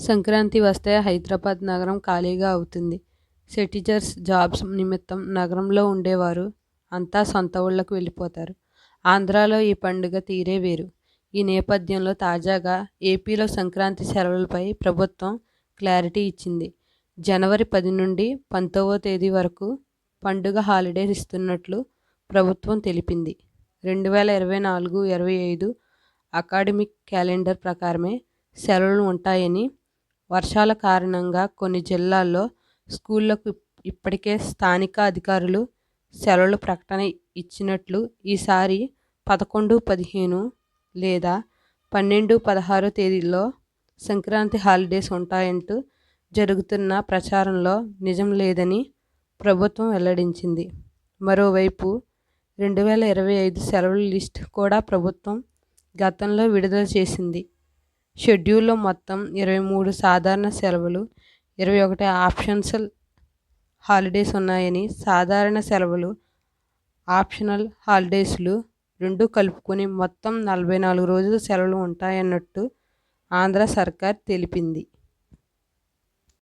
సంక్రాంతి వస్తే హైదరాబాద్ నగరం ఖాళీగా అవుతుంది. సెటిజర్స్ జాబ్స్ నిమిత్తం నగరంలో ఉండేవారు. అంతా సొంత ఊళ్ళకు వెళ్ళిపోతారు. ఆంధ్రాలో ఈ పండుగ తీరే వేరు. ఈ నేపథ్యంలో తాజాగా ఏపీలో సంక్రాంతి సెలవులపై ప్రభుత్వం క్లారిటీ ఇచ్చింది. జనవరి పది నుండి పంతొమ్మిదవ తేదీ వరకు పండుగ హాలిడేస్ ఇస్తున్నట్లు ప్రభుత్వం తెలిపింది. రెండు వేల ఇరవై నాలుగు ఇరవై ఐదు అకాడమిక్ క్యాలెండర్ ప్రకారమే సెలవులు ఉంటాయని వర్షాల కారణంగా కొన్ని జిల్లాల్లో స్కూళ్ళకు ఇప్పటికే స్థానిక అధికారులు సెలవుల ప్రకటన ఇచ్చినట్లు ఈసారి పదకొండు పదిహేను లేదా పన్నెండు పదహారు తేదీల్లో సంక్రాంతి హాలిడేస్ ఉంటాయంటూ జరుగుతున్న ప్రచారంలో నిజం లేదని ప్రభుత్వం వెల్లడించింది. మరోవైపు రెండు వేల ఇరవై ఐదు సెలవుల లిస్ట్ కూడా ప్రభుత్వం గతంలో విడుదల చేసింది. షెడ్యూల్లో మొత్తం ఇరవై మూడు సాధారణ సెలవులు ఇరవై ఒకటి ఆప్షన్సల్ హాలిడేస్ ఉన్నాయని సాధారణ సెలవులు ఆప్షనల్ హాలిడేస్లు రెండు కలుపుకొని మొత్తం నలభై నాలుగు రోజులు సెలవులు ఉంటాయన్నట్టు ఆంధ్ర సర్కార్ తెలిపింది.